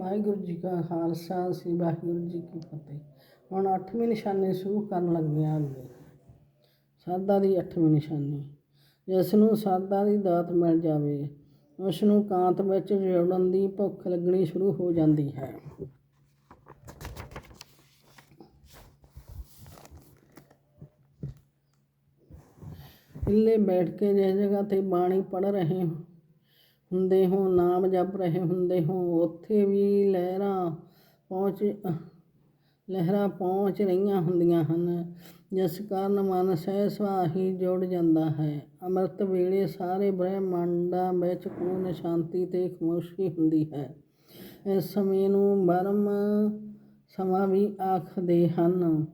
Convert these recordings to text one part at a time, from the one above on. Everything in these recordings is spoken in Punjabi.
ਵਾਹਿਗੁਰੂ ਜੀ ਕਾ ਖਾਲਸਾ, ਸ੍ਰੀ ਵਾਹਿਗੁਰੂ ਜੀ ਕੀ ਫਤਿਹ। ਹੁਣ ਅੱਠਵੀਂ ਨਿਸ਼ਾਨੀ ਸ਼ੁਰੂ ਕਰਨ ਲੱਗੇ ਹਾਂ ਅੱਗੇ। ਸਾਦਾ ਦੀ ਅੱਠਵੀਂ ਨਿਸ਼ਾਨੀ। ਜਿਸ ਨੂੰ ਸਾਦਾ ਦੀ ਦਾਤ ਮਿਲ ਜਾਵੇ, ਉਸ ਨੂੰ ਕਾਂਤ ਵਿੱਚ ਜੋੜਨ ਦੀ ਭੁੱਖ ਲੱਗਣੀ ਸ਼ੁਰੂ ਹੋ ਜਾਂਦੀ ਹੈ। ਇੱਲੇ ਬੈਠ ਕੇ ਜਿਸ ਜਗ੍ਹਾ ਤੇ ਬਾਣੀ ਪੜ ਰਹੇ ਹੁੰਦੇ ਹੋ, ਨਾਮ ਜਪ ਰਹੇ ਹੁੰਦੇ ਹੋ। ਉੱਥੇ ਵੀ ਲਹਿਰਾਂ ਪਹੁੰਚ ਲਹਿਰਾਂ ਪਹੁੰਚ ਰਹੀਆਂ ਹੁੰਦੀਆਂ ਹਨ। ਜਿਸ ਕਾਰਨ ਮਨ ਸਹਿ ਸੁਭਾਅ ਜੁੜ ਜਾਂਦਾ ਹੈ। ਅੰਮ੍ਰਿਤ ਵੇਲੇ ਸਾਰੇ ਬ੍ਰਹਿਮੰਡਾਂ ਵਿੱਚ ਪੂਰਨ ਸ਼ਾਂਤੀ ਤੇ ਖਾਮੋਸ਼ੀ ਹੁੰਦੀ ਹੈ। ਇਸ ਸਮੇਂ ਨੂੰ ਬਰਮ ਸਮਾਂ ਵੀ ਆਖਦੇ ਹਨ।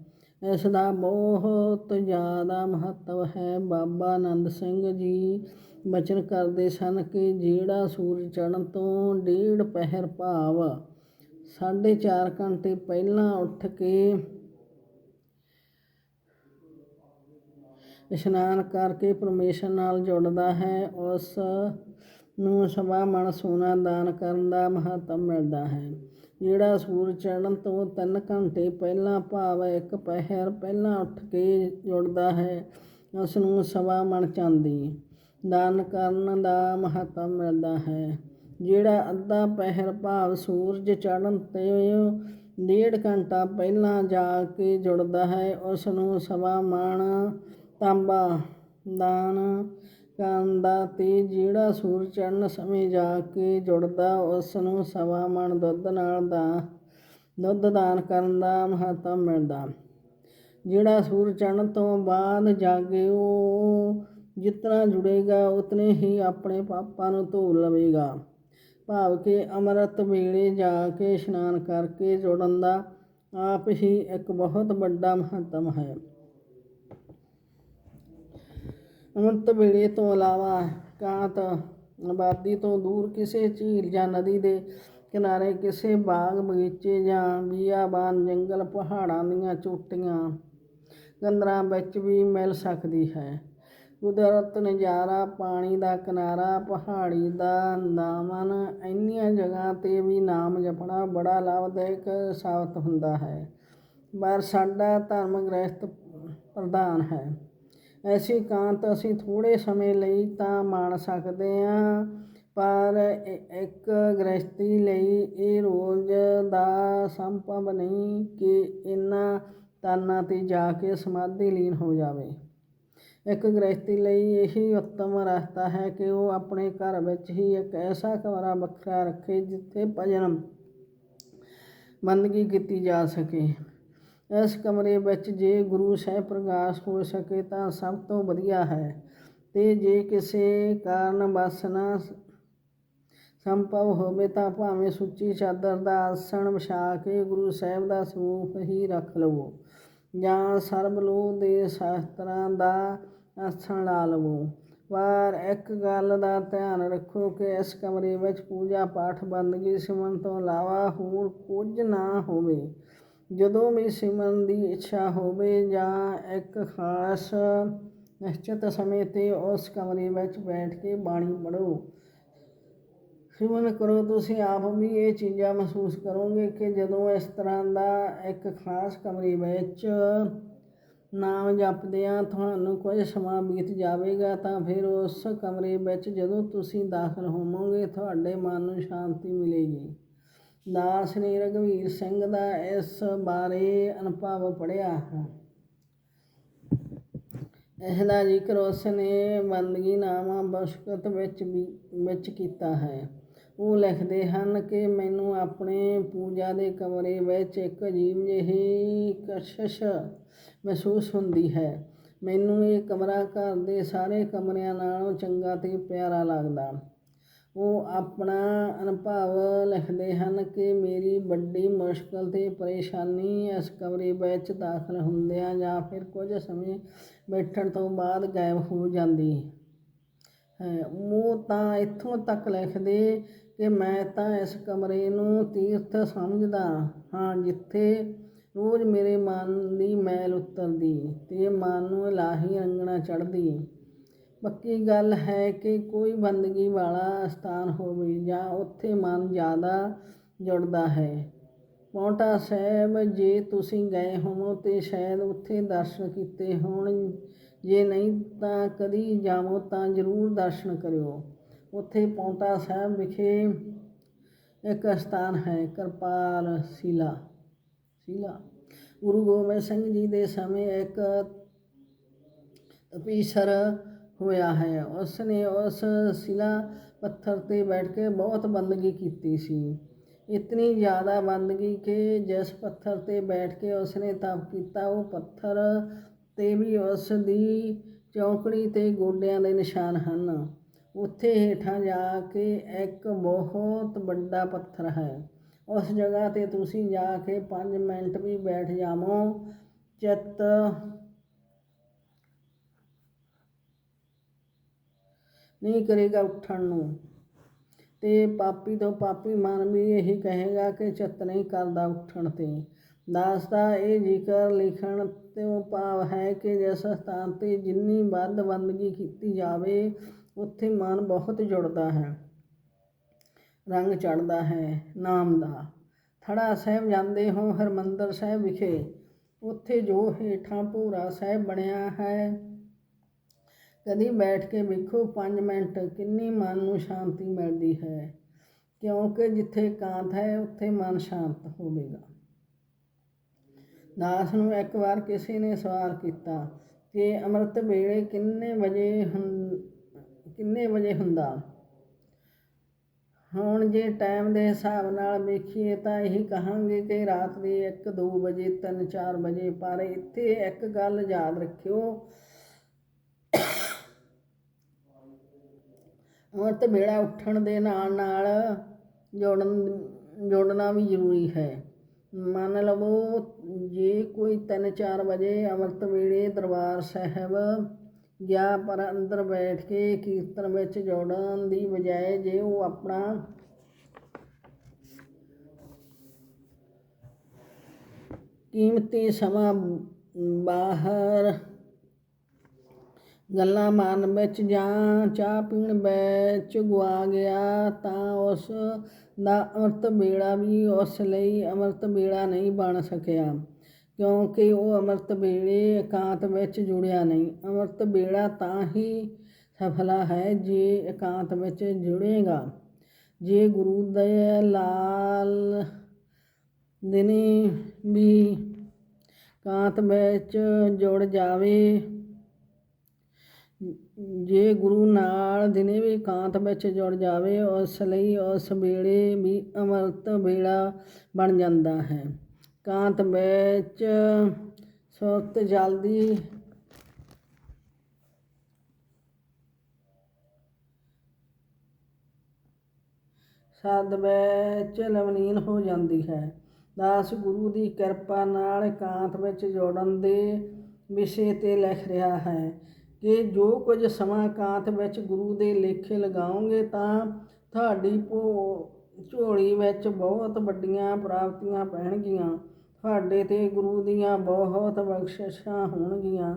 ਇਸ ਦਾ ਬਹੁਤ ਜ਼ਿਆਦਾ ਮਹੱਤਵ ਹੈ। ਬਾਬਾ ਆਨੰਦ ਸਿੰਘ ਜੀ ਬਚਨ ਕਰਦੇ ਸਨ ਕਿ ਜਿਹੜਾ ਸੂਰਜ ਚੜ੍ਹਨ ਤੋਂ ਡੇਢ ਪਹਿਰ ਭਾਵ ਸਾਢੇ ਚਾਰ ਘੰਟੇ ਪਹਿਲਾਂ ਉੱਠ ਕੇ ਇਸ਼ਨਾਨ ਕਰਕੇ ਪਰਮੇਸ਼ਰ ਨਾਲ ਜੁੜਦਾ ਹੈ, ਉਸ ਨੂੰ ਸਵਾ ਮਣ ਸੋਨਾ ਦਾਨ ਕਰਨ ਦਾ ਮਹੱਤਵ ਮਿਲਦਾ ਹੈ। ਜਿਹੜਾ ਸੂਰਜ ਚੜ੍ਹਨ ਤੋਂ 3 ਘੰਟੇ ਪਹਿਲਾਂ ਭਾਵ ਇੱਕ ਪਹਿਰ ਪਹਿਲਾਂ ਉੱਠ ਕੇ ਜੁੜਦਾ ਹੈ, ਉਸ ਨੂੰ ਸਵਾ ਮਣ ਚਾਂਦੀ। ਦਾਨ ਕਰਨ ਦਾ ਮਹੱਤਵ ਮਿਲਦਾ ਹੈ। ਜਿਹੜਾ ਅੱਧਾ ਪਹਿਰ ਭਾਵ ਸੂਰਜ ਚੜ੍ਹਨ ਤੇ ਡੇਢ ਘੰਟਾ ਪਹਿਲਾਂ ਜਾ ਕੇ ਜੁੜਦਾ ਹੈ ਉਸ ਨੂੰ ਸਵਾ ਮਣ, ਤਾਂਬਾ ਦਾਨ ਕਰਨ ਦਾ ਤੇ ਜਿਹੜਾ ਸੂਰਜ ਚੜ੍ਹਨ ਸਮੇਂ ਜਾ ਕੇ ਜੁੜਦਾ ਉਸ ਨੂੰ ਸਵਾ ਮਾਣ ਦੁੱਧ ਨਾਲ ਦਾ, ਦੁੱਧ ਦਾਨ ਕਰਨ ਦਾ ਮਹੱਤਵ ਮਿਲਦਾ। ਜਿਹੜਾ ਸੂਰਜ ਚੜ੍ਹਨ ਤੋਂ ਬਾਅਦ ਜਾਗੇ, ਉਹ ਜਿਤਨਾ ਜੁੜੇਗਾ, ਉਤਨੇ ਹੀ ਆਪਣੇ ਪਾਪਾਂ ਨੂੰ ਧੋ ਲਵੇਗਾ। ਭਾਵ ਕਿ ਅੰਮ੍ਰਿਤ ਵੇਲੇ ਜਾ ਕੇ ਇਸ਼ਨਾਨ ਕਰਕੇ ਜੁੜਨ ਦਾ ਆਪ ਹੀ ਇੱਕ ਬਹੁਤ ਵੱਡਾ ਮਹੱਤਵ ਹੈ। ਅੰਮ੍ਰਿਤ ਵੇਲੇ ਤੋਂ ਇਲਾਵਾ ਕਾਂਤ ਆਬਾਦੀ ਤੋਂ ਦੂਰ ਕਿਸੇ ਝੀਲ ਜਾਂ ਨਦੀ ਦੇ ਕਿਨਾਰੇ ਕਿਸੇ ਬਾਗ ਬਗੀਚੇ ਜਾਂ ਬੀਆਬਾਨ ਜੰਗਲ ਪਹਾੜਾਂ ਦੀਆਂ ਚੋਟੀਆਂ ਗੰਦਰਾਂ ਵਿੱਚ ਵੀ ਮਿਲ ਸਕਦੀ ਹੈ। ਕੁਦਰਤ ਨਜ਼ਾਰਾ, ਪਾਣੀ ਦਾ ਕਿਨਾਰਾ, ਪਹਾੜੀ ਦਾ ਦਾਮਨ ਇੰਨੀਆਂ ਜਗ੍ਹਾ 'ਤੇ ਵੀ ਨਾਮ ਜਪਣਾ ਬੜਾ ਲਾਭਦਾਇਕ ਸਾਬਤ ਹੁੰਦਾ ਹੈ। ਪਰ ਸਾਡਾ ਧਰਮ ਗ੍ਰਹਿਸਥ ਪ੍ਰਧਾਨ ਹੈ। ਐਸੀ ਕਾਂਤ ਅਸੀਂ ਥੋੜ੍ਹੇ ਸਮੇਂ ਲਈ ਤਾਂ ਮਾਣ ਸਕਦੇ ਹਾਂ, ਪਰ ਇੱਕ ਗ੍ਰਸਤੀ ਲਈ ਇਹ ਰੋਜ਼ ਦਾ ਸੰਭਵ ਨਹੀਂ ਕਿ ਇਹਨਾਂ ਤਾਨਾਂ 'ਤੇ ਜਾ ਕੇ ਸਮਾਧੀ ਲੀਨ ਹੋ ਜਾਵੇ। ਇੱਕ ਗ੍ਰਸਤੀ ਲਈ ਇਹੀ ਉੱਤਮ ਰਸਤਾ ਹੈ ਕਿ ਉਹ ਆਪਣੇ ਘਰ ਵਿੱਚ ਹੀ ਇੱਕ ਐਸਾ ਕਮਰਾ ਵੱਖਰਾ ਰੱਖੇ ਜਿੱਥੇ ਭਜਨ ਬੰਦਗੀ ਕੀਤੀ ਜਾ ਸਕੇ। ਇਸ ਕਮਰੇ ਵਿੱਚ ਜੇ ਗੁਰੂ ਸਾਹਿਬ ਪ੍ਰਕਾਸ਼ ਹੋ ਸਕੇ ਤਾਂ ਸਭ ਤੋਂ ਵਧੀਆ ਹੈ ਤੇ ਜੇ ਕਿਸੇ ਕਾਰਨ ਬਸ ਨਾ ਸੰਭਵ ਹੋਵੇ ਤਾਂ ਭਾਵੇਂ ਸੁੱਚੀ ਚਾਦਰ ਦਾ ਆਸਣ ਵਿਛਾ ਕੇ ਗੁਰੂ ਸਾਹਿਬ ਦਾ ਸਰੂਪ ਹੀ ਰੱਖ ਲਵੋ। ਜਾਂ ਸਰਬਲੋਹ ਦੇ ਸ਼ਾਸਤਰਾਂ ਦਾ ਆਸਣ ਲਾ ਲਵੋ। ਪਰ ਇੱਕ ਗੱਲ ਦਾ ਧਿਆਨ ਰੱਖੋ ਕਿ ਇਸ ਕਮਰੇ ਵਿੱਚ ਪੂਜਾ ਪਾਠ ਬੰਦਗੀ ਸਿਮਰਨ ਤੋਂ ਇਲਾਵਾ ਹੋਰ ਕੁਝ ਨਾ ਹੋਵੇ। ਜਦੋਂ ਵੀ ਸਿਮਰਨ ਦੀ ਇੱਛਾ ਹੋਵੇ ਜਾਂ ਇੱਕ ਖਾਸ ਨਿਸ਼ਚਿਤ ਸਮੇਂ 'ਤੇ ਉਸ ਕਮਰੇ ਵਿੱਚ ਬੈਠ ਕੇ ਬਾਣੀ ਪੜ੍ਹੋ। ਸਿਮਰਨ ਕਰੋ, ਤੁਸੀਂ ਆਪ ਵੀ ਇਹ ਚੀਜ਼ਾਂ ਮਹਿਸੂਸ ਕਰੋਗੇ ਕਿ ਜਦੋਂ ਇਸ ਤਰ੍ਹਾਂ ਦਾ ਇੱਕ ਖਾਸ ਕਮਰੇ ਵਿੱਚ ਨਾਮ ਜਪਦਿਆਂ ਤੁਹਾਨੂੰ ਕੁਝ ਸਮਾਂ ਬੀਤ ਜਾਵੇਗਾ, ਤਾਂ ਫਿਰ ਉਸ ਕਮਰੇ ਵਿੱਚ ਜਦੋਂ ਤੁਸੀਂ ਦਾਖਲ ਹੋਵੋਗੇ, ਤੁਹਾਡੇ ਮਨ ਨੂੰ ਸ਼ਾਂਤੀ ਮਿਲੇਗੀ। ਦਾਸ ਨੇ ਰਘਵੀਰ ਸਿੰਘ ਦਾ ਇਸ ਬਾਰੇ ਅਨੁਭਵ ਪੜ੍ਹਿਆ ਹੈ। ਇਹਦਾ ਜ਼ਿਕਰ ਉਸ ਨੇ ਬੰਦਗੀ ਨਾਮਾ ਬਸ਼ਕਤ ਵਿੱਚ ਵਿੱਚ ਕੀਤਾ ਹੈ। ਉਹ ਲਿਖਦੇ ਹਨ ਕਿ ਮੈਨੂੰ ਆਪਣੇ ਪੂਜਾ ਦੇ ਕਮਰੇ ਵਿੱਚ ਇੱਕ ਅਜੀਬ ਜਿਹੀ ਕਸ਼ਿਸ਼ ਮਹਿਸੂਸ ਹੁੰਦੀ ਹੈ। ਮੈਨੂੰ ਇਹ ਕਮਰਾ ਘਰ ਦੇ ਸਾਰੇ ਕਮਰਿਆਂ ਨਾਲੋਂ ਚੰਗਾ ਤੇ ਪਿਆਰਾ ਲੱਗਦਾ। ਉਹ ਆਪਣਾ ਅਨੁਭਵ ਲਿਖਦੇ ਹਨ ਕਿ ਮੇਰੀ ਵੱਡੀ ਮੁਸ਼ਕਲ ਤੇ ਪਰੇਸ਼ਾਨੀ ਇਸ ਕਮਰੇ ਵਿੱਚ ਦਾਖਲ ਹੁੰਦਿਆਂ ਜਾਂ ਫਿਰ ਕੁਝ ਸਮੇਂ ਬੈਠਣ ਤੋਂ ਬਾਅਦ ਗਾਇਬ ਹੋ ਜਾਂਦੀ ਹੈ। ਉਹ ਤਾਂ ਇੱਥੋਂ ਤੱਕ ਲਿਖਦੇ ਕਿ ਮੈਂ ਤਾਂ ਇਸ ਕਮਰੇ ਨੂੰ ਤੀਰਥ ਸਮਝਦਾ ਹਾਂ ਜਿੱਥੇ ਰੋਜ਼ ਮੇਰੇ ਮਨ ਦੀ ਮੈਲ ਉਤਰਦੀ ਤੇ ਮਨ ਨੂੰ ਇਲਾਹੀ ਰੰਗਣਾ ਚੜ੍ਹਦੀ। ਪੱਕੀ ਗੱਲ ਹੈ ਕਿ ਕੋਈ ਬੰਦਗੀ ਵਾਲਾ ਸਥਾਨ ਹੋਵੇ ਜਾਂ ਉੱਥੇ ਮਨ ਜ਼ਿਆਦਾ ਜੁੜਦਾ ਹੈ। ਪੌਂਟਾ ਸਾਹਿਬ, ਜੇ ਤੁਸੀਂ ਗਏ ਹੋਵੋ ਤੇ ਸ਼ਾਇਦ ਉੱਥੇ ਦਰਸ਼ਨ ਕੀਤੇ ਹੋਣ, ਜੇ ਨਹੀਂ ਤਾਂ ਕਦੀ ਜਾਵੋ ਤਾਂ ਜ਼ਰੂਰ ਦਰਸ਼ਨ ਕਰਿਓ। ਉੱਥੇ ਪੌਂਟਾ ਸਾਹਿਬ ਵਿਖੇ ਇੱਕ ਸਥਾਨ ਹੈ, ਕਿਰਪਾਲ ਸ਼ਿਲਾ। ਸ਼ਿਲਾ। ਗੁਰੂ ਗੋਬਿੰਦ ਸਿੰਘ ਜੀ ਦੇ ਸਮੇਂ ਇੱਕ ਤਪੀਸਰ ਹੋਇਆ ਹੈ। ਉਸ ਨੇ ਉਸ ਸ਼ਿਲਾ ਪੱਥਰ ਤੇ ਬੈਠ ਕੇ ਬਹੁਤ ਬੰਦਗੀ ਕੀਤੀ ਸੀ। ਇਤਨੀ ਜ਼ਿਆਦਾ ਬੰਦਗੀ ਕਿ ਜਿਸ ਪੱਥਰ ਤੇ ਬੈਠ ਕੇ ਉਸ ਨੇ ਤਪ ਕੀਤਾ, ਉਹ ਪੱਥਰ ਤੇ ਵੀ ਉਸ ਦੀ ਚੌਂਕੜੀ ਤੇ ਗੋਡਿਆਂ ਦੇ ਨਿਸ਼ਾਨ ਹਨ। ਉੱਥੇ ਹੇਠਾਂ ਜਾ ਕੇ ਇੱਕ ਬਹੁਤ ਵੱਡਾ ਪੱਥਰ ਹੈ। ਉਸ ਜਗ੍ਹਾ ਤੇ ਤੁਸੀਂ ਜਾ ਕੇ 5 ਮਿੰਟ ਵੀ ਬੈਠ ਜਾਵੋ। ਚਿੱਤ ਨਹੀਂ ਕਰੇਗਾ ਉੱਠਣ ਨੂੰ। ਤੇ ਪਾਪੀ ਤੋਂ ਪਾਪੀ ਮਨ ਵੀ ਇਹੀ ਕਹੇਗਾ ਕਿ ਚਿੱਤ ਨਹੀਂ ਕਰਦਾ ਉੱਠਣ ਤੇ। ਦਾਸ ਦਾ ਇਹ ਜ਼ਿਕਰ ਲਿਖਣ ਤੋਂ ਭਾਵ ਹੈ ਕਿ ਜਿਸ ਸਥਾਨ ਤੇ ਜਿੰਨੀ ਵੱਧ ਬੰਦਗੀ ਕੀਤੀ ਜਾਵੇ ਉੱਥੇ ਮਨ ਬਹੁਤ ਜੁੜਦਾ ਹੈ। ਰੰਗ ਚੜ੍ਹਦਾ ਹੈ, ਨਾਮ ਦਾ। ਥੜਾ ਸਾਹਿਬ ਜਾਂਦੇ ਹੋ ਹਰਮੰਦਰ ਸਾਹਿਬ ਵਿਖੇ। ਉੱਥੇ ਜੋ ਹੇਠਾਂ ਭੂਰਾ ਸਾਹਿਬ ਬਣਿਆ ਹੈ। ਕਦੀ ਬੈਠ ਕੇ ਵੇਖੋ 5 ਮਿੰਟ, ਕਿੰਨੀ ਮਨ ਨੂੰ ਸ਼ਾਂਤੀ ਮਿਲਦੀ ਹੈ। ਕਿਉਂਕਿ ਜਿੱਥੇ ਕਾਂਤ ਹੈ, ਉੱਥੇ ਮਨ ਸ਼ਾਂਤ ਹੋਵੇਗਾ। ਦਾਸ ਨੂੰ ਇੱਕ ਵਾਰ ਕਿਸੇ ਨੇ ਸਵਾਲ ਕੀਤਾ ਕਿ ਅੰਮ੍ਰਿਤ ਵੇਲੇ ਕਿੰਨੇ ਵਜੇ ਹੁੰ- ਕਿੰਨੇ ਵਜੇ ਹੁੰਦਾ? ਹੁਣ ਜੇ ਟਾਈਮ ਦੇ ਹਿਸਾਬ ਨਾਲ ਵੇਖੀਏ ਤਾਂ ਇਹੀ ਕਹਾਂਗੇ ਕਿ ਰਾਤ ਦੇ 1 2 ਵਜੇ 3 4 ਵਜੇ, ਪਰ ਇੱਥੇ ਇੱਕ ਗੱਲ ਯਾਦ ਰੱਖਿਓ। ਅੰਮ੍ਰਿਤ ਵੇਲਾ ਉੱਠਣ ਦੇ ਨਾਲ ਨਾਲ ਜੋੜਨ, ਜੋੜਨਾ ਵੀ ਜ਼ਰੂਰੀ ਹੈ। ਮੰਨ ਲਵੋ, ਜੇ ਕੋਈ 3-4 ਵਜੇ ਅੰਮ੍ਰਿਤ ਵੇਲੇ ਦਰਬਾਰ ਸਾਹਿਬ ਗਿਆ ਪਰ ਅੰਦਰ ਬੈਠ ਕੇ ਕੀਰਤਨ ਵਿੱਚ ਜੋੜਨ ਦੀ ਬਜਾਏ ਜੇ ਉਹ ਆਪਣਾ ਕੀਮਤੀ ਸਮਾਂ ਬਾਹਰ ਗੱਲਾਂ ਮਾਰਨ ਵਿੱਚ ਜਾਂ ਚਾਹ ਪੀਣ ਵਿੱਚ ਗੁਆ ਗਿਆ ਤਾਂ ਉਸ ਦਾ ਅੰਮ੍ਰਿਤ ਬੇੜਾ ਵੀ ਉਸ ਲਈ ਅੰਮ੍ਰਿਤ ਬੇੜਾ ਨਹੀਂ ਬਣ ਸਕਿਆ। ਕਿਉਂਕਿ ਉਹ ਅੰਮ੍ਰਿਤ ਵੇਲੇ ਇਕਾਂਤ ਵਿੱਚ ਜੁੜਿਆ ਨਹੀਂ। ਅੰਮ੍ਰਿਤ ਵੇਲਾ ਤਾਂ ਹੀ ਸਫਲਾ ਹੈ ਜੇ ਇਕਾਂਤ ਵਿੱਚ ਜੁੜੇਗਾ। ਜੇ ਗੁਰੂ ਦੇ ਲਾਲ ਦਿਨੇ ਵੀ ਕਾਂਤ ਵਿੱਚ ਜੁੜ ਜਾਵੇ, ਜੇ ਗੁਰੂ ਨਾਲ ਦਿਨੇ ਵੀ ਕਾਂਤ ਵਿੱਚ ਜੁੜ ਜਾਵੇ, ਉਸ ਲਈ ਉਸ ਵੇਲੇ ਵੀ ਅੰਮ੍ਰਿਤ ਵੇਲਾ ਬਣ ਜਾਂਦਾ ਹੈ। ਕਾਂਤ ਵਿੱਚ ਸੁਰਤ ਜਲਦੀ। ਸਦ ਵਿੱਚ ਲਵਲੀਨ ਹੋ ਜਾਂਦੀ ਹੈ। ਦਾਸ ਗੁਰੂ ਦੀ ਕਿਰਪਾ ਨਾਲ ਇਕਾਂਤ ਵਿੱਚ ਜੋੜਨ ਦੇ ਵਿਸ਼ੇ ਤੇ ਲਿਖ ਰਿਹਾ ਹੈ ਕਿ ਜੋ ਕੁਝ ਸਮਾਂ ਇਕਾਂਤ ਵਿੱਚ ਗੁਰੂ ਦੇ ਲੇਖੇ ਲਗਾਓਗੇ ਤਾਂ ਤੁਹਾਡੀ ਭੋ, ਝੋਲੀ ਵਿੱਚ ਬਹੁਤ ਵੱਡੀਆਂ ਪ੍ਰਾਪਤੀਆਂ ਪੈਣਗੀਆਂ। ਤੁਹਾਡੇ ਤੇ ਗੁਰੂ ਦੀਆਂ ਬਹੁਤ ਬਖਸ਼ਿਸ਼ਾਂ ਹੋਣਗੀਆਂ।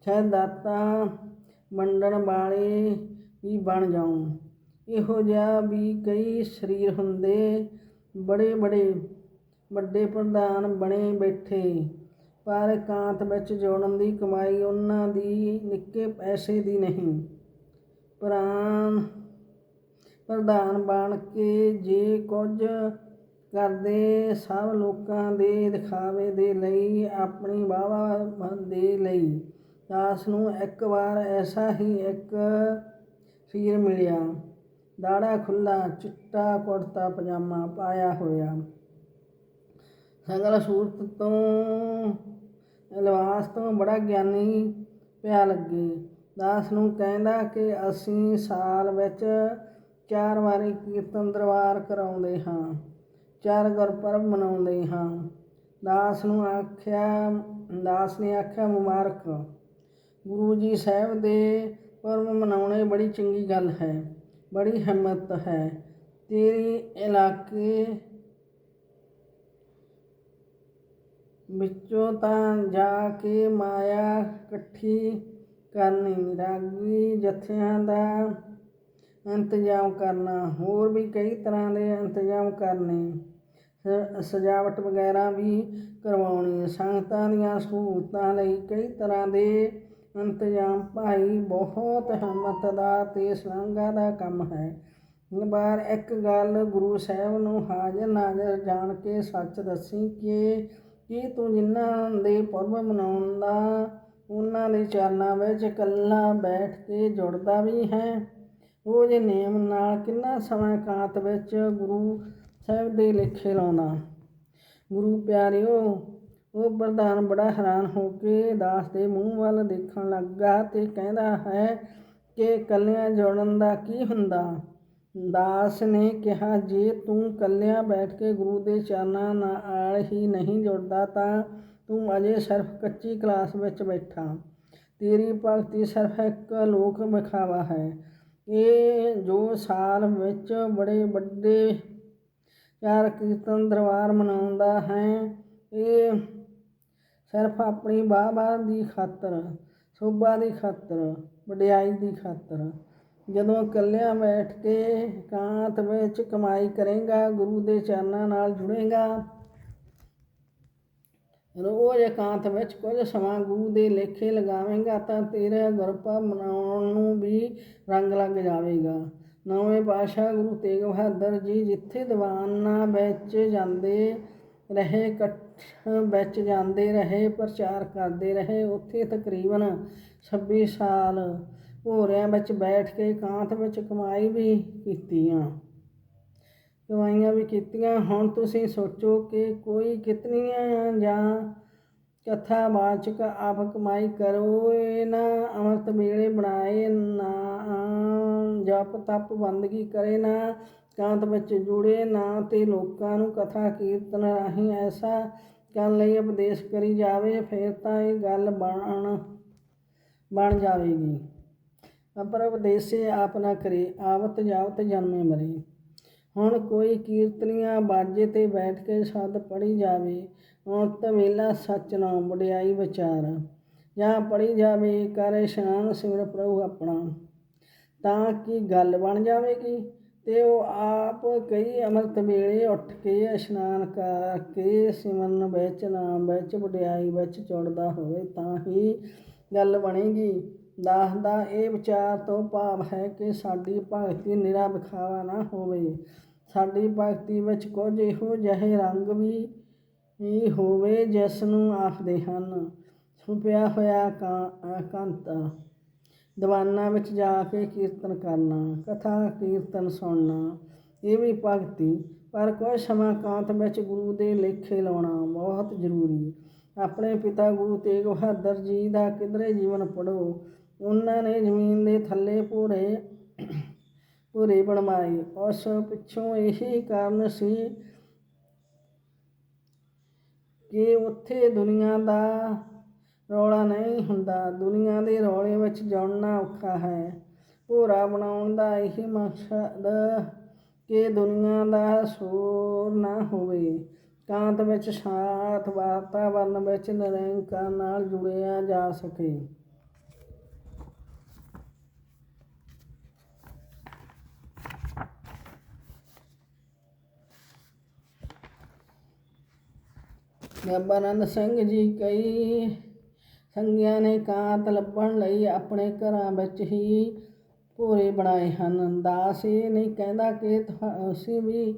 ਸ਼ਾਇਦ ਦਾਤਾ ਵੰਡਣ ਵਾਲੇ ਵੀ ਬਣ ਜਾਓ ਇਹੋ ਜਿਹਾ ਵੀ ਕਈ ਸਰੀਰ ਹੁੰਦੇ, ਬੜੇ ਬੜੇ ਵੱਡੇ ਪ੍ਰਧਾਨ ਬਣੇ ਬੈਠੇ। ਪਰ ਇਕਾਂਤ ਵਿੱਚ ਜੋੜਨ ਦੀ ਕਮਾਈ ਉਹਨਾਂ ਦੀ ਨਿੱਕੇ ਪੈਸੇ ਦੀ ਨਹੀਂ। ਪ੍ਰਾਨ ਪ੍ਰਧਾਨ ਬਣ ਕੇ ਜੇ ਕੁਝ ਕਰਦੇ ਸਭ ਲੋਕਾਂ ਦੇ ਦਿਖਾਵੇ ਦੇ ਲਈ, ਆਪਣੀ ਵਾਹਵਾ ਦੇ ਲਈ। ਦਾਸ ਨੂੰ ਇੱਕ ਵਾਰ ਐਸਾ ਹੀ ਇੱਕ ਸੀਰ ਮਿਲਿਆ। ਦਾੜਾ ਖੁੱਲਾ ਚਿੱਟਾ ਕੁੜਤਾ ਪਜਾਮਾ ਪਾਇਆ ਹੋਇਆ। ਸਗਲ ਸੂਰਤ ਤੋਂ, ਲਿਬਾਸ ਤੋਂ ਬੜਾ ਗਿਆਨੀ ਪਿਆ ਲੱਗੇ। ਦਾਸ ਨੂੰ ਕਹਿੰਦਾ ਕਿ ਅਸੀਂ ਸਾਲ ਵਿੱਚ ਚਾਰ ਵਾਰੀ ਕੀਰਤਨ ਦਰਬਾਰ ਕਰਾਉਂਦੇ ਹਾਂ। ਚਾਰ ਗੁਰਪੁਰਬ ਮਨਾਉਂਦੇ ਹਾਂ। ਦਾਸ ਨੂੰ ਆਖਿਆ, ਦਾਸ ਨੇ ਆਖਿਆ, ਮੁਬਾਰਕ। ਗੁਰੂ ਜੀ ਸਾਹਿਬ ਦੇ ਪੁਰਬ ਮਨਾਉਣੇ ਬੜੀ ਚੰਗੀ ਗੱਲ ਹੈ, ਬੜੀ ਹਿੰਮਤ ਹੈ। ਤੇਰੀ ਇਲਾਕੇ ਵਿੱਚੋਂ ਤਾਂ ਜਾ ਕੇ ਮਾਇਆ ਇਕੱਠੀ ਕਰਨੀ ਰਾਗੀ, ਜਥਿਆਂ ਦਾ ਇੰਤਜ਼ਾਮ ਕਰਨਾ। ਹੋਰ ਵੀ ਕਈ ਤਰ੍ਹਾਂ ਦੇ ਇੰਤਜ਼ਾਮ ਕਰਨੇ। ਸਜਾਵਟ ਵਗੈਰਾ ਵੀ ਕਰਵਾਉਣੀ ਸੰਗਤਾਂ ਦੀਆਂ ਸਹੂਲਤਾਂ ਲਈ ਕਈ ਤਰ੍ਹਾਂ ਦੇ ਇੰਤਜ਼ਾਮ। ਭਾਈ ਬਹੁਤ ਹਿੰਮਤ ਦਾ ਤੇ ਸ਼ਲਾਘਾ ਦਾ ਕੰਮ ਹੈ। ਬਾਰ ਇੱਕ ਗੱਲ ਗੁਰੂ ਸਾਹਿਬ ਨੂੰ ਹਾਜ਼ਰ ਨਾਜ਼ਰ ਜਾਣ ਕੇ ਸੱਚ ਦੱਸੀ ਕਿ, ਕੀ ਤੂੰ ਜਿਨ੍ਹਾਂ ਦੇ ਪੁਰਬ ਮਨਾਉਂਦਾ ਉਹਨਾਂ ਦੇ ਚਰਨਾਂ ਵਿੱਚ ਇਕੱਲਾ ਬੈਠ ਕੇ ਜੁੜਦਾ ਵੀ ਹੈ। ਉਹ ਰੋਜ਼ ਨੇਮ ਨਾਲ ਕਿੰਨਾ ਸਮਾਂ ਕਾਂਤ ਵਿੱਚ ਗੁਰੂ ਸਾਹਿਬ ਦੇ ਲੇਖੇ ਲਾਉਂਦਾ। ਗੁਰੂ ਪਿਆਰਿਓ, ਉਹ ਪ੍ਰਧਾਨ ਬੜਾ ਹੈਰਾਨ ਹੋ ਕੇ ਦਾਸ ਦੇ ਮੂੰਹ ਵੱਲ ਦੇਖਣ ਲੱਗਾ ਤੇ ਕਹਿੰਦਾ ਹੈ ਕਿ ਕੱਲਿਆਂ ਜੁੜਨ ਦਾ ਕੀ ਹੁੰਦਾ? ਦਾਸ ਨੇ ਕਿਹਾ, ਜੇ ਤੂੰ ਕੱਲਿਆਂ ਬੈਠ ਕੇ ਗੁਰੂ ਦੇ ਚਰਨਾਂ ਨਾਲ ਹੀ ਨਹੀਂ ਜੁੜਦਾ ਤਾਂ ਤੂੰ ਅਜੇ ਸਿਰਫ ਕੱਚੀ ਕਲਾਸ ਵਿੱਚ ਬੈਠਾ। ਤੇਰੀ ਭਗਤੀ ਸਿਰਫ ਇੱਕ ਲੋਕ ਵਿਖਾਵਾ ਹੈ। ਇਹ ਜੋ ਸਾਲ ਵਿੱਚ ਬੜੇ ਵੱਡੇ ਚਾਰ ਕੀਰਤਨ ਦਰਬਾਰ ਮਨਾਉਂਦਾ ਹੈ। ਇਹ ਸਿਰਫ ਆਪਣੀ ਬਾਬਾ ਦੀ ਖਾਤਰ, ਸੋਭਾ ਦੀ ਖਾਤਰ, ਵਡਿਆਈ ਦੀ ਖਾਤਰ। ਜਦੋਂ ਇਕੱਲਿਆਂ ਬੈਠ ਕੇ ਇਕਾਂਤ ਵਿੱਚ ਕਮਾਈ ਕਰੇਗਾ, ਗੁਰੂ ਦੇ ਚਰਨਾਂ ਨਾਲ ਜੁੜੇਗਾ, ਰੋਜ਼ ਇਕਾਂਤ ਵਿੱਚ ਕੁਝ ਸਮਾਂ ਗੁਰੂ ਦੇ ਲੇਖੇ ਲਗਾਵੇਂਗਾ, ਤਾਂ ਤੇਰਾ ਗੁਰਪੁਰਬ ਮਨਾਉਣ ਨੂੰ ਵੀ ਰੰਗ ਲੱਗ ਜਾਵੇਗਾ। ਨਵੇਂ ਪਾਤਸ਼ਾਹ ਗੁਰੂ ਤੇਗ ਬਹਾਦਰ ਜੀ ਜਿੱਥੇ ਦੀਵਾਨਾਂ ਵਿੱਚ ਜਾਂਦੇ ਰਹੇ, ਇਕੱਠ ਵਿੱਚ ਜਾਂਦੇ ਰਹੇ, ਪ੍ਰਚਾਰ ਕਰਦੇ ਰਹੇ, ਉੱਥੇ ਤਕਰੀਬਨ 26 ਸਾਲ ਭੋਰਿਆਂ ਵਿੱਚ ਬੈਠ ਕੇ ਇਕਾਂਤ ਵਿੱਚ ਕਮਾਈ ਵੀ ਕੀਤੀਆਂ। ਕਮਾਈਆਂ ਵੀ ਕੀਤੀਆਂ। ਹੁਣ ਤੁਸੀਂ ਸੋਚੋ ਕਿ ਕੋਈ ਕਿਤਨੀਆਂ ਜਾਂ ਕਥਾ ਵਾਚਕ ਆਪ ਕਮਾਈ ਕਰੋ, ਇਹਨਾਂ ਅਮਰਤ ਵੇਲੇ ਬਣਾਏ ਜਪ ਤਪ ਬੰਦਗੀ ਕਰੇ ਨਾ, ਕਾਂਤ ਵਿੱਚ ਜੁੜੇ ਨਾ ਤੇ ਲੋਕਾਂ ਨੂੰ ਕਥਾ ਕੀਰਤਨ ਰਾਹੀਂ ਐਸਾ ਕਰਨ ਲਈ ਉਪਦੇਸ਼ ਕਰੀ ਜਾਵੇ, ਫਿਰ ਤਾਂ ਇਹ ਗੱਲ ਬਣ ਬਣ ਜਾਵੇਗੀ। ਅਪਰ ਉਪਦੇਸੇ ਆਪ ਨਾ ਕਰੇ, ਆਵਤ ਜਾਵਤ ਜਨਮੇ ਮਰੇ। ਹੁਣ ਕੋਈ ਕੀਰਤਨੀਆਂ ਬਾਜੇ ਤੇ ਬੈਠ ਕੇ ਸ਼ਬਦ ਪੜੀ ਜਾਵੇ ਔਰਤ ਵੇਲਾ ਸੱਚ ਨਾਮ ਵਡਿਆਈ ਵਿਚਾਰ। ਜਾਂ ਪੜੀ ਜਾਵੇ, ਕਰ ਸ਼ਾਨ ਸਿਮਰ ਪ੍ਰਭੂ ਆਪਣਾ। ਤਾਂ ਕਿ ਗੱਲ ਬਣ ਜਾਵੇਗੀ। ਅਤੇ ਉਹ ਆਪ ਕਈ ਅੰਮ੍ਰਿਤ ਵੇਲੇ ਉੱਠ ਕੇ ਇਸ਼ਨਾਨ ਕਰਕੇ ਸਿਮਰਨ ਵਿੱਚ ਨਾਮ ਵਿੱਚ ਵਡਿਆਈ ਵਿੱਚ ਜੁੜਦਾ ਹੋਵੇ ਤਾਂ ਹੀ ਗੱਲ ਬਣੇਗੀ। ਦਾਸ ਦਾ ਇਹ ਵਿਚਾਰ ਤੋਂ ਭਾਵ ਹੈ ਕਿ ਸਾਡੀ ਭਗਤੀ ਨਿਰਾ ਵਿਖਾਵਾ ਨਾ ਹੋਵੇ। ਸਾਡੀ ਭਗਤੀ ਵਿੱਚ ਕੁਝ ਇਹੋ ਜਿਹੇ ਰੰਗ ਵੀ ਹੀ ਹੋਵੇ ਜਿਸ ਨੂੰ ਆਖਦੇ ਹਨ, ਛੁਪਿਆ ਹੋਇਆ ਕਾਂ ਕੰਤ ਦੀਵਾਨਾਂ ਵਿੱਚ ਜਾ ਕੇ ਕੀਰਤਨ ਕਰਨਾ, ਕਥਾ ਕੀਰਤਨ ਸੁਣਨਾ, ਇਹ ਵੀ ਭਗਤੀ। ਪਰ ਕੁਝ ਸਮਾਂ ਕਾਂਤ ਵਿੱਚ ਗੁਰੂ ਦੇ ਲੇਖੇ ਲਾਉਣਾ ਬਹੁਤ ਜ਼ਰੂਰੀ ਆਪਣੇ ਪਿਤਾ ਗੁਰੂ ਤੇਗ ਬਹਾਦਰ ਜੀ ਦਾ ਕਿਧਰੇ ਜੀਵਨ ਪੜੋ ਉਹਨਾਂ ਨੇ ਜ਼ਮੀਨ ਦੇ ਥੱਲੇ ਭੂਰੇ ਭੂਰੇ ਬਣਵਾਏ। ਉਸ ਪਿੱਛੋਂ ਇਹੀ ਕਾਰਨ ਸੀ ਕਿ ਉੱਥੇ ਦੁਨੀਆ ਦਾ ਰੌਲਾ ਨਹੀਂ ਹੁੰਦਾ। ਦੁਨੀਆ ਦੇ ਰੌਲੇ ਵਿੱਚ ਜੁੜਨਾ ਔਖਾ ਹੈ। ਭੋਰਾ ਬਣਾਉਣ ਦਾ ਇਹ ਮਕਸਦ ਕਿ ਦੁਨੀਆ ਦਾ ਸ਼ੋਰ ਨਾ ਹੋਵੇ। ਕਾਂਤ ਵਿੱਚ ਸ਼ਾਂਤ ਵਾਤਾਵਰਨ ਵਿੱਚ ਨਿਰੰਕਾਰ ਨਾਲ ਜੁੜਿਆ ਜਾ ਸਕੇ। ਬਾਬਾ ਆਨੰਦ ਸਿੰਘ ਜੀ ਕਈ ਸੰਗਿਆਂ ਨੇ ਕਾਂਤ ਲੱਭਣ ਲਈ ਆਪਣੇ ਘਰਾਂ ਵਿੱਚ ਹੀ ਭੋਰੇ ਬਣਾਏ ਹਨ। ਦਾਸ ਇਹ ਨਹੀਂ ਕਹਿੰਦਾ ਕਿ ਤੁਸੀਂ ਵੀ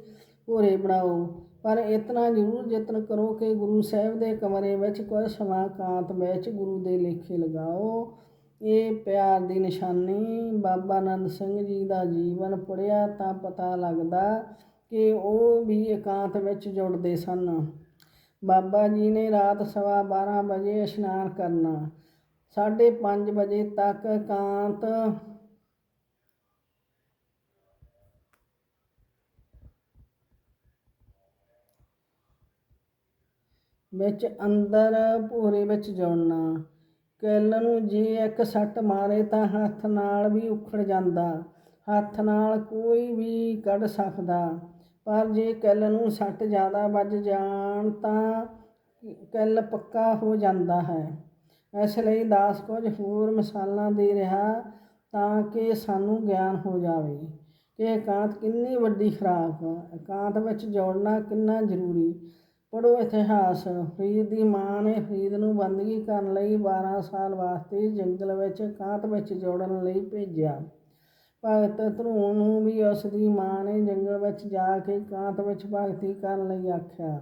ਭੋਰੇ ਬਣਾਓ, ਪਰ ਇਤਨਾ ਜ਼ਰੂਰ ਯਤਨ ਕਰੋ ਕਿ ਗੁਰੂ ਸਾਹਿਬ ਦੇ ਕਮਰੇ ਵਿੱਚ ਕੁਝ ਸਮਾਂ ਕਾਂਤ ਵਿੱਚ ਗੁਰੂ ਦੇ ਲੇਖੇ ਲਗਾਓ। ਇਹ ਪਿਆਰ ਦੀ ਨਿਸ਼ਾਨੀ, ਬਾਬਾ ਆਨੰਦ ਸਿੰਘ ਜੀ ਦਾ ਜੀਵਨ ਪੜ੍ਹਿਆ ਤਾਂ ਪਤਾ ਲੱਗਦਾ ਕਿ ਉਹ ਵੀ ਇਕਾਂਤ ਵਿੱਚ ਜੁੜਦੇ ਸਨ। ਬਾਬਾ ਜੀ ਨੇ ਰਾਤ ਸਵਾ 12 ਵਜੇ ਇਸ਼ਨਾਨ ਕਰਨਾ। 5:30 ਵਜੇ ਤੱਕ ਇਕਾਂਤ ਵਿੱਚ ਅੰਦਰ ਭੂਰੇ ਵਿੱਚ ਜੁੜਨਾ। ਕਿੱਲ ਨੂੰ ਜੇ ਇੱਕ ਸੱਟ ਮਾਰੇ ਤਾਂ ਹੱਥ ਨਾਲ ਵੀ ਉਖੜ ਜਾਂਦਾ। ਹੱਥ ਨਾਲ ਕੋਈ ਵੀ ਕੱਢ ਸਕਦਾ। ਪਰ ਜੇ ਕਿੱਲ ਨੂੰ ਸੱਟ ਜ਼ਿਆਦਾ ਵੱਜ ਜਾਣ ਤਾਂ ਕਿੱਲ ਪੱਕਾ ਹੋ ਜਾਂਦਾ ਹੈ। ਇਸ ਲਈ ਦਾਸ ਕੁਝ ਹੋਰ ਮਿਸਾਲਾਂ ਦੇ ਰਿਹਾ ਤਾਂ ਕਿ ਸਾਨੂੰ ਗਿਆਨ ਹੋ ਜਾਵੇ ਕਿ ਇਕਾਂਤ ਕਿੰਨੀ ਵੱਡੀ ਖੁਰਾਕ ਇਕਾਂਤ ਵਿੱਚ ਜੋੜਨਾ ਕਿੰਨਾ ਜ਼ਰੂਰੀ? ਪੜੋ ਇਤਿਹਾਸ। ਫਰੀਦ ਦੀ ਮਾਂ ਨੇ ਫਰੀਦ ਨੂੰ ਬੰਦਗੀ ਕਰਨ ਲਈ 12 ਸਾਲ ਵਾਸਤੇ ਜੰਗਲ ਵਿੱਚ ਇਕਾਂਤ ਵਿੱਚ ਜੋੜਨ ਲਈ ਭੇਜਿਆ। ਭਗਤ ਧਰੂਣ ਨੂੰ ਵੀ ਉਸ ਦੀ ਮਾਂ ਨੇ ਜੰਗਲ ਵਿੱਚ ਜਾ ਕੇ ਕਾਂਤ ਵਿੱਚ ਭਗਤੀ ਕਰਨ ਲਈ ਆਖਿਆ।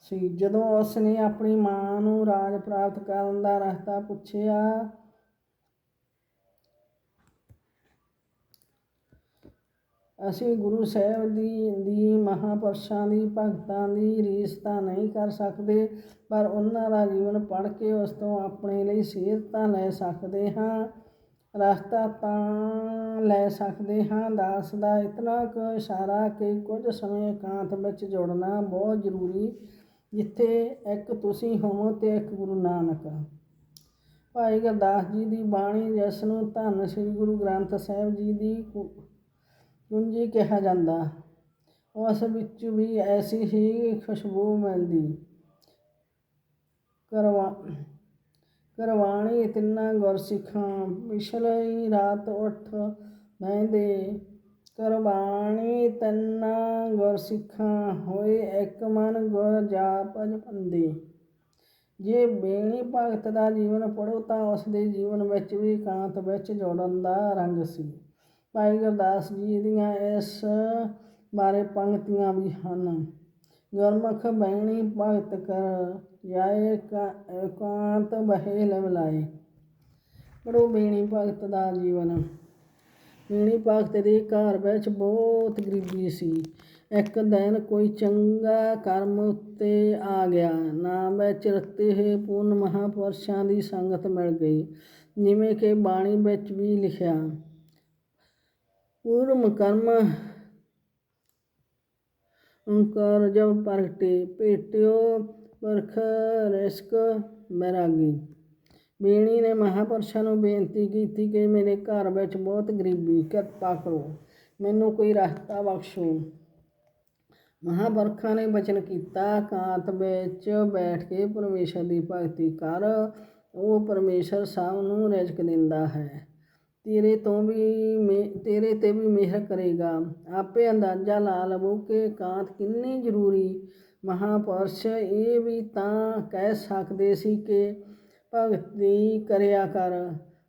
ਸੀ, ਜਦੋਂ ਉਸ ਨੇ ਆਪਣੀ ਮਾਂ ਨੂੰ ਰਾਜ ਪ੍ਰਾਪਤ ਕਰਨ ਦਾ ਰਸਤਾ ਪੁੱਛਿਆ, ਅਸੀਂ ਗੁਰੂ ਸਾਹਿਬ ਦੀ ਦੀ ਮਹਾਂਪੁਰਸ਼ਾਂ ਦੀ, ਭਗਤਾਂ ਦੀ ਰੀਸ ਤਾਂ ਨਹੀਂ ਕਰ ਸਕਦੇ, ਪਰ ਉਹਨਾਂ ਦਾ ਜੀਵਨ ਪੜ੍ਹ ਕੇ ਉਸ ਤੋਂ ਆਪਣੇ ਲਈ ਸੇਧ ਤਾਂ ਲੈ ਸਕਦੇ ਹਾਂ। ਰਸਤਾ ਤਾਂ ਲੈ ਸਕਦੇ ਹਾਂ, ਦਾਸ ਦਾ ਇਤਨਾ ਕੁ ਇਸ਼ਾਰਾ ਕਿ ਕੁਝ ਸਮੇਂ ਇਕਾਂਤ ਵਿੱਚ ਜੁੜਨਾ ਬਹੁਤ ਜ਼ਰੂਰੀ, ਜਿੱਥੇ ਇੱਕ ਤੁਸੀਂ ਹੋਵੋ ਤੇ ਇੱਕ ਗੁਰੂ ਨਾਨਕ। ਭਾਈ ਗੁਰਦਾਸ ਜੀ ਦੀ ਬਾਣੀ ਜਿਸ ਨੂੰ ਧੰਨ ਸ੍ਰੀ ਗੁਰੂ ਗ੍ਰੰਥ ਸਾਹਿਬ ਜੀ ਦੀ ਕੁ- ਕੁੰਜੀ ਕਿਹਾ ਜਾਂਦਾ। ਉਸ ਵਿੱਚ ਵੀ ਐਸੀ ਹੀ ਖੁਸ਼ਬੂ ਮਿਲਦੀ। ਕਰਵਾ ਕਰਵਾਣੀ ਤਿੰਨਾਂ ਗੁਰਸਿੱਖਾਂ ਪਿਛਲੀ ਰਾਤ ਉੱਠ ਬਹਿੰਦੇ। ਕਰਵਾਣੀ ਤਿੰਨਾਂ ਗੁਰਸਿੱਖਾਂ ਹੋਏ ਇੱਕ ਮਨ ਗੁਰ ਜਾਪਜ ਪੰਦੇ। ਜੇ ਬੇਣੀ ਭਗਤ ਦਾ ਜੀਵਨ ਪੜੋ ਤਾਂ ਉਸ ਦੇ ਜੀਵਨ ਵਿੱਚ ਵੀ ਇਕਾਂਤ ਵਿੱਚ ਜੋੜਨ ਦਾ ਰੰਗ ਸੀ। ਭਾਈ ਗੁਰਦਾਸ ਜੀ ਦੀਆਂ ਇਸ ਬਾਰੇ ਪੰਕਤੀਆਂ ਵੀ ਹਨ। ਗੁਰਮੁਖ ਬੈਣੀ ਭਗਤ ਕਰ, ਜਾਏ ਕਾ ਬਹਿ ਲਵਲਾਏ ਪੜੋ ਬੇਣੀ ਭਗਤ ਦਾ ਜੀਵਨ। ਬੇਣੀ ਭਗਤ ਦੇ ਘਰ ਵਿੱਚ ਬਹੁਤ ਗਰੀਬੀ ਸੀ। ਇੱਕ ਦਿਨ ਕੋਈ ਚੰਗਾ ਕਰਮ ਉੱਤੇ ਆ ਗਿਆ। ਨਾਮ ਵਿੱਚ ਰਤੇ ਹੋਏ ਪੂਰਨ ਮਹਾਪੁਰਸ਼ਾਂ ਦੀ ਸੰਗਤ ਮਿਲ ਗਈ। ਜਿਵੇਂ ਕਿ ਬਾਣੀ ਵਿੱਚ ਵੀ ਲਿਖਿਆ ਪੂਰਮ ਕਰਮ ਓੰਕਾਰ ਜਬ ਪ੍ਰਗਟੇ ਭੇਟਿਓ ਪਰਖ ਰਿਸਕ ਬੈਰਾਗੀ। ਬੇਣੀ ਨੇ ਮਹਾਪੁਰਸ਼ਾਂ ਨੂੰ ਬੇਨਤੀ ਕੀਤੀ ਕਿ ਮੇਰੇ ਘਰ ਵਿੱਚ ਬਹੁਤ ਗਰੀਬੀ, ਕਿਰਪਾ ਕਰੋ, ਮੈਨੂੰ ਕੋਈ ਰਸਤਾ ਬਖਸ਼ੋ। ਮਹਾਂਪੁਰਖਾਂ ਨੇ ਬਚਨ ਕੀਤਾ, ਕਾਂਤ ਵਿੱਚ ਬੈਠ ਕੇ ਪਰਮੇਸ਼ਰ ਦੀ ਭਗਤੀ ਕਰ, ਉਹ ਪਰਮੇਸ਼ਰ ਸਭ ਨੂੰ ਰਿਜ਼ਕ ਦਿੰਦਾ ਹੈ। ਤੇਰੇ ਤੋਂ ਵੀ ਮੇ- ਤੇਰੇ ਤੇ ਵੀ ਮਿਹਰ ਕਰੇਗਾ। ਆਪੇ ਅੰਦਾਜ਼ਾ ਲਾ ਲਵੋ ਕਿ ਕਾਂਤ ਕਿੰਨੀ ਜ਼ਰੂਰੀ ਮਹਾਪੁਰਸ਼। ਇਹ ਵੀ ਤਾਂ ਕਹਿ ਸਕਦੇ ਸੀ ਕਿ ਭਗਤੀ ਕਰਿਆ ਕਰ।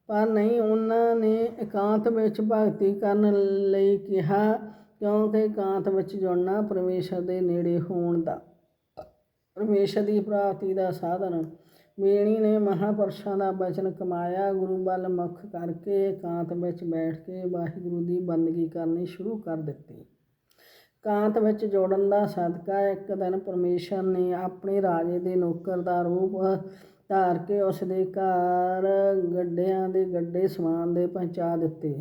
ਪਰ ਨਹੀਂ, ਉਹਨਾਂ ਨੇ ਇਕਾਂਤ ਵਿੱਚ ਭਗਤੀ ਕਰਨ ਲਈ ਕਿਹਾ, ਕਿਉਂਕਿ ਇਕਾਂਤ ਵਿੱਚ ਜੁੜਨਾ ਪਰਮੇਸ਼ਰ ਦੇ ਨੇੜੇ ਹੋਣ ਦਾ, ਪਰਮੇਸ਼ਰ ਦੀ ਪ੍ਰਾਪਤੀ ਦਾ ਸਾਧਨ। ਮੇਣੀ ਨੇ ਮਹਾਪੁਰਸ਼ਾਂ ਦਾ ਬਚਨ ਕਮਾਇਆ। ਗੁਰੂ ਵੱਲ ਮੁੱਖ ਕਰਕੇ ਇਕਾਂਤ ਵਿੱਚ ਬੈਠ ਕੇ ਵਾਹਿਗੁਰੂ ਦੀ ਬੰਦਗੀ ਕਰਨੀ ਸ਼ੁਰੂ ਕਰ ਦਿੱਤੀ। ਕਾਂਤ ਵਿੱਚ ਜੋੜਨ ਦਾ ਸਦਕਾ ਇੱਕ ਦਿਨ ਪਰਮੇਸ਼ਰ ਨੇ ਆਪਣੇ ਰਾਜੇ ਦੇ ਨੌਕਰ ਦਾ ਰੂਪ ਧਾਰ ਕੇ ਉਸ ਦੇ ਘਰ ਗੱਡਿਆਂ ਦੇ ਗੱਡੇ ਸਮਾਨ ਦੇ ਪਹੁੰਚਾ ਦਿੱਤੇ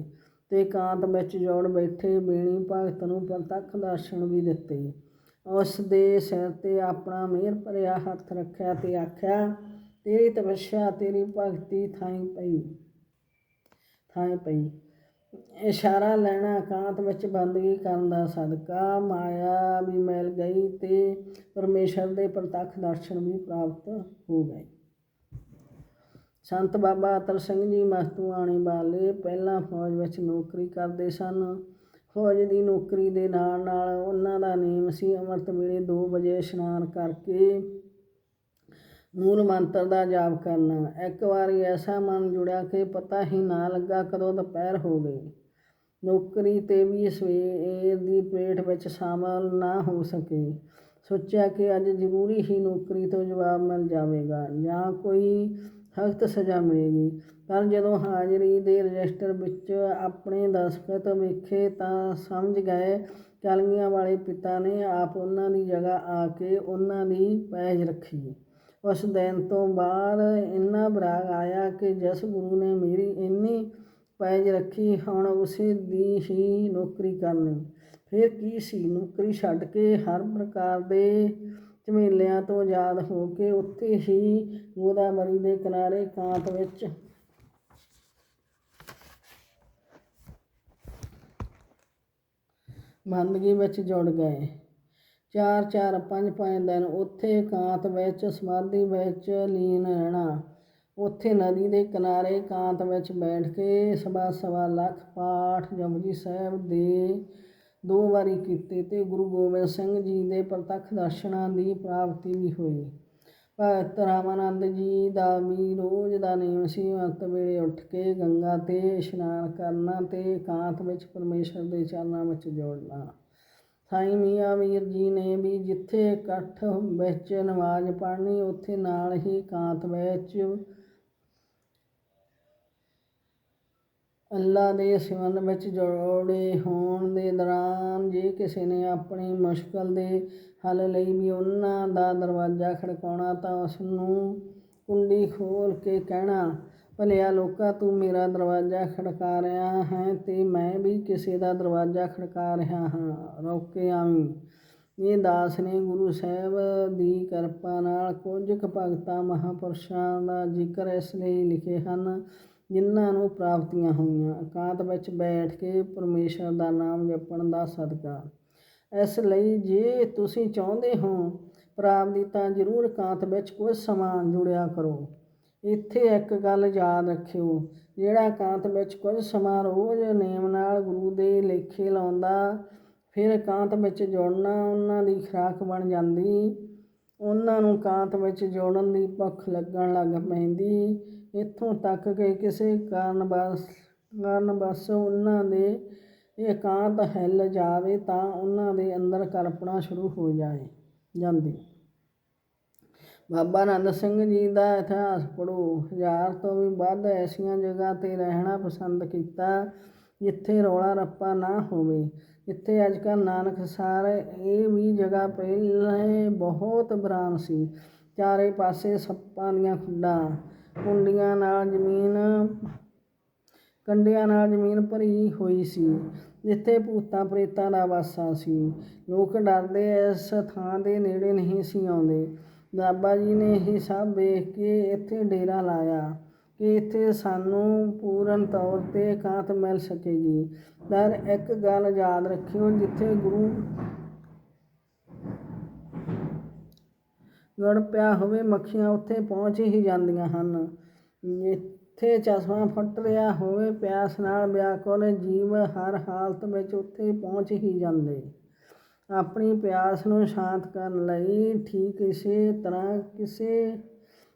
ਤੇ ਕਾਂਤ ਵਿੱਚ ਜੋੜ ਬੈਠੇ ਬੇਣੀ ਭਗਤ ਨੂੰ ਪ੍ਰਤੱਖ ਦਰਸ਼ਨ ਵੀ ਦਿੱਤੇ। ਉਸ ਦੇ ਸਿਰ ਤੇ ਆਪਣਾ ਮਿਹਰ ਭਰਿਆ ਹੱਥ ਰੱਖਿਆ ਤੇ ਆਖਿਆ ਤੇਰੀ ਤਪੱਸਿਆ, ਤੇਰੀ ਭਗਤੀ ਥਾਈ ਪਈ ਥਾਈ ਪਈ। ਇਸ਼ਾਰਾ ਲੈਣਾ ਕਾਂਤ ਵਿੱਚ ਬੰਦਗੀ ਕਰਨ ਦਾ ਸਦਕਾ, ਮਾਇਆ ਵੀ ਮਿਲ ਗਈ ਤੇ ਪਰਮੇਸ਼ਰ ਦੇ ਪ੍ਰਤੱਖ ਦਰਸ਼ਨ ਵੀ ਪ੍ਰਾਪਤ ਹੋ ਗਏ। ਸੰਤ ਬਾਬਾ ਅਤਲ ਸਿੰਘ ਜੀ ਮਸਤੂਆਣੀ ਵਾਲੇ ਪਹਿਲਾਂ ਫੌਜ ਵਿੱਚ ਨੌਕਰੀ ਕਰਦੇ ਸਨ। ਫੌਜ ਦੀ ਨੌਕਰੀ ਦੇ ਨਾਲ ਨਾਲ ਉਹਨਾਂ ਦਾ ਨੇਮ ਸੀ ਅੰਮ੍ਰਿਤ ਵੇਲੇ 2 ਵਜੇ ਇਸ਼ਨਾਨ ਕਰਕੇ ਮੂਲ ਮੰਤਰ ਦਾ ਜਾਪ ਕਰਨਾ। ਇੱਕ ਵਾਰੀ ਐਸਾ ਮਨ ਜੁੜਿਆ ਕਿ ਪਤਾ ਹੀ ਨਾ ਲੱਗਾ ਕਦੋਂ ਦੁਪਹਿਰ ਹੋ ਗਈ। ਨੌਕਰੀ ਤੇ ਵੀ ਸਵੇਰ ਦੀ ਪੇਟ ਵਿੱਚ ਸ਼ਾਮਲ ਨਾ ਹੋ ਸਕੇ। ਸੋਚਿਆ ਕਿ ਅੱਜ ਜ਼ਰੂਰੀ ਹੀ ਨੌਕਰੀ ਤੋਂ ਜਵਾਬ ਮਿਲ ਜਾਵੇਗਾ ਜਾਂ ਕੋਈ ਸਖਤ ਸਜ਼ਾ ਮਿਲੇਗੀ। ਪਰ ਜਦੋਂ ਹਾਜ਼ਰੀ ਦੇ ਰਜਿਸਟਰ ਵਿੱਚ ਆਪਣੇ ਦਸਖਤ ਵੇਖੇ ਤਾਂ ਸਮਝ ਗਏ ਕਲਗੀਆਂ ਵਾਲੇ ਪਿਤਾ ਨੇ ਆਪ ਉਹਨਾਂ ਦੀ ਜਗ੍ਹਾ ਆ ਕੇ ਉਹਨਾਂ ਦੀ ਪੈਜ ਰੱਖੀ। ਉਸ ਦਿਨ ਤੋਂ ਬਾਅਦ ਇੰਨਾ ਬਰਾਗ ਆਇਆ ਕਿ ਜਿਸ ਗੁਰੂ ਨੇ ਮੇਰੀ ਇੰਨੀ ਪੈਜ ਰੱਖੀ, ਹੁਣ ਉਸੇ ਦੀ ਹੀ ਨੌਕਰੀ ਕਰਨੀ। ਫਿਰ ਕੀ ਸੀ? ਨੌਕਰੀ ਛੱਡ ਕੇ ਹਰ ਪ੍ਰਕਾਰ ਦੇ ਝਮੇਲਿਆਂ ਤੋਂ ਆਜ਼ਾਦ ਹੋ ਕੇ ਉੱਥੇ ਹੀ ਗੋਦਾਵਰੀ ਦੇ ਕਿਨਾਰੇ ਕਾਂਤ ਵਿੱਚ ਬੰਦਗੀ ਵਿੱਚ ਜੁੜ ਗਏ। ਚਾਰ ਚਾਰ ਪੰਜ ਪੰਜ ਦਿਨ ਉੱਥੇ ਇਕਾਂਤ ਵਿੱਚ, ਸਮਾਧੀ ਵਿੱਚ ਲੀਨ ਰਹਿਣਾ। ਉੱਥੇ ਨਦੀ ਦੇ ਕਿਨਾਰੇ ਕਾਂਤ ਵਿੱਚ ਬੈਠ ਕੇ ਸਵਾ ਸਵਾ ਲੱਖ ਪਾਠ ਜਪਜੀ ਸਾਹਿਬ ਦੇ ਦੋ ਵਾਰੀ ਕੀਤੇ ਤੇ ਗੁਰੂ ਗੋਬਿੰਦ ਸਿੰਘ ਜੀ ਦੇ ਪ੍ਰਤੱਖ ਦਰਸ਼ਨਾਂ ਦੀ ਪ੍ਰਾਪਤੀ ਵੀ ਹੋਈ। ਭਗਤ ਰਾਮਾਨੰਦ ਜੀ ਦਾ ਵੀ ਰੋਜ਼ ਦਾ ਨਿਯਮ ਸੀ। ਅੰਤ ਵੇਲੇ ਉੱਠ ਕੇ ਗੰਗਾ ਤੇ ਇਸ਼ਨਾਨ ਕਰਨਾ ਤੇ ਇਕਾਂਤ ਵਿੱਚ ਪਰਮੇਸ਼ਰ ਦੇ ਚਰਨਾਂ ਵਿੱਚ ਜੋੜਨਾ। ਸਾਈਂ ਮੀਆਂ ਮੀਰ ਜੀ ਨੇ ਵੀ ਜਿੱਥੇ ਇਕੱਠ ਵਿੱਚ ਨਮਾਜ਼ ਪੜ੍ਹਨੀ, ਉੱਥੇ ਨਾਲ ਹੀ ਇਕਾਂਤ ਵਿੱਚ ਅੱਲਾ ਦੇ ਸਿਮਰਨ ਵਿੱਚ ਜੋੜੇ ਹੋਣ ਦੇ ਦੌਰਾਨ ਜੇ ਕਿਸੇ ਨੇ ਆਪਣੀ ਮੁਸ਼ਕਲ ਦੇ ਹੱਲ ਲਈ ਵੀ ਉਹਨਾਂ ਦਾ ਦਰਵਾਜ਼ਾ ਖੜਕਾਉਣਾ ਤਾਂ ਉਸ ਨੂੰ ਕੁੰਡੀ ਖੋਲ ਕੇ ਕਹਿਣਾ ਭਲਿਆ ਲੋਕਾ, ਤੂੰ ਮੇਰਾ ਦਰਵਾਜ਼ਾ ਖੜਕਾ ਰਿਹਾ ਹੈ ਤੇ ਮੈਂ ਵੀ ਕਿਸੇ ਦਾ ਦਰਵਾਜ਼ਾ ਖੜਕਾ ਰਿਹਾ ਹਾਂ। ਰੁਕ ਕੇ ਆਵੀਂ। ਇਹ ਦਾਸ ਨੇ ਗੁਰੂ ਸਾਹਿਬ ਦੀ ਕਿਰਪਾ ਨਾਲ ਕੁਝ ਕੁ ਭਗਤਾਂ ਮਹਾਂਪੁਰਸ਼ਾਂ ਦਾ ਜ਼ਿਕਰ ਇਸ ਲਈ ਲਿਖੇ ਹਨ, ਜਿਨ੍ਹਾਂ ਨੂੰ ਪ੍ਰਾਪਤੀਆਂ ਹੋਈਆਂ। ਇਕਾਂਤ ਵਿੱਚ ਬੈਠ ਕੇ ਪਰਮੇਸ਼ਰ ਦਾ ਨਾਮ ਜਪਣ ਦਾ ਸਦਕਾ। ਇਸ ਲਈ ਜੇ ਤੁਸੀਂ ਚਾਹੁੰਦੇ ਹੋ, ਪ੍ਰਾਪਤੀ ਤਾਂ ਜ਼ਰੂਰ ਇਕਾਂਤ ਵਿੱਚ ਕੁਝ ਸਮਾਂ ਜੁੜਿਆ ਕਰੋ। ਇੱਥੇ ਇੱਕ ਗੱਲ ਯਾਦ ਰੱਖਿਓ, ਜਿਹੜਾ ਇਕਾਂਤ ਵਿੱਚ ਕੁਝ ਸਮਾਂ ਰੋਜ਼ ਨੇਮ ਨਾਲ ਗੁਰੂ ਦੇ ਲੇਖੇ ਲਾਉਂਦਾ, ਫਿਰ ਇਕਾਂਤ ਵਿੱਚ ਜੁੜਨਾ ਉਹਨਾਂ ਦੀ ਖੁਰਾਕ ਬਣ ਜਾਂਦੀ, ਉਹਨਾਂ ਨੂੰ ਇਕਾਂਤ ਵਿੱਚ ਜੋੜਨ ਦੀ ਭੁੱਖ ਲੱਗਣ ਲੱਗ ਪੈਂਦੀ। ਇੱਥੋਂ ਤੱਕ ਕਿ ਕਿਸੇ ਕਾਰਨ ਬਸ ਕਾਰਨ ਬਸ ਉਹਨਾਂ ਦੇ ਇਕਾਂਤ ਹਿੱਲ ਜਾਵੇ ਤਾਂ ਉਹਨਾਂ ਦੇ ਅੰਦਰ ਕਲਪਨਾ ਸ਼ੁਰੂ ਹੋ ਜਾਏ, ਜਾਂਦੀ। ਬਾਬਾ ਆਨੰਦ ਸਿੰਘ ਜੀ ਦਾ ਇਤਿਹਾਸ ਪੜ੍ਹੋ। ਹਜ਼ਾਰ ਤੋਂ ਵੀ ਵੱਧ ਐਸੀਆਂ ਜਗ੍ਹਾ ਤੇ ਰਹਿਣਾ ਪਸੰਦ ਕੀਤਾ, ਜਿੱਥੇ ਰੌਲਾ ਰੱਪਾ ਨਾ ਹੋਵੇ। ਜਿੱਥੇ ਅੱਜ ਕੱਲ੍ਹ ਨਾਨਕਸਰ ਇਹ ਵੀ ਜਗ੍ਹਾ ਪਹਿਲਾਂ ਬਹੁਤ ਬਰਾਨ ਸੀ। ਚਾਰੇ ਪਾਸੇ ਸੱਪਾਂ ਦੀਆਂ ਖੁੱਡਾਂ, ਕੁੰਡੀਆਂ ਨਾਲ ਜ਼ਮੀਨ ਕੰਡਿਆਂ ਨਾਲ ਜ਼ਮੀਨ ਭਰੀ ਹੋਈ ਸੀ। ਜਿੱਥੇ ਭੂਤਾਂ ਪ੍ਰੇਤਾਂ ਦਾ ਵਾਸਾ ਸੀ। ਲੋਕ ਡਰਦੇ ਇਸ ਥਾਂ ਦੇ ਨੇੜੇ ਨਹੀਂ ਸੀ ਆਉਂਦੇ। ਬਾਬਾ ਜੀ ਨੇ ਇਹ ਸਭ ਵੇਖ ਕੇ ਇੱਥੇ ਡੇਰਾ ਲਾਇਆ ਕਿ ਇੱਥੇ ਸਾਨੂੰ ਪੂਰਨ ਤੌਰ ਤੇ ਇਕਾਂਤ ਮਿਲ ਸਕੇਗੀ। ਪਰ ਇੱਕ ਗੱਲ ਯਾਦ ਰੱਖਿਓ, ਜਿੱਥੇ ਗੁਰੂ ਗੜ ਪਿਆ ਹੋਵੇ, ਮੱਖੀਆਂ ਉੱਥੇ ਪਹੁੰਚ ਹੀ ਜਾਂਦੀਆਂ ਹਨ। ਜਿੱਥੇ ਚਸ਼ਮਾ ਫੁੱਟ ਰਿਹਾ ਹੋਵੇ, ਪਿਆਸ ਨਾਲ ਵਿਆਕੁਲ ਜੀਵ ਹਰ ਹਾਲਤ ਵਿੱਚ ਉੱਥੇ ਪਹੁੰਚ ਹੀ ਜਾਂਦੇ। ਆਪਣੀ ਪਿਆਸ ਨੂੰ ਸ਼ਾਂਤ ਕਰਨ ਲਈ ਠੀਕ ਇਸੇ ਤਰ੍ਹਾਂ ਕਿਸੇ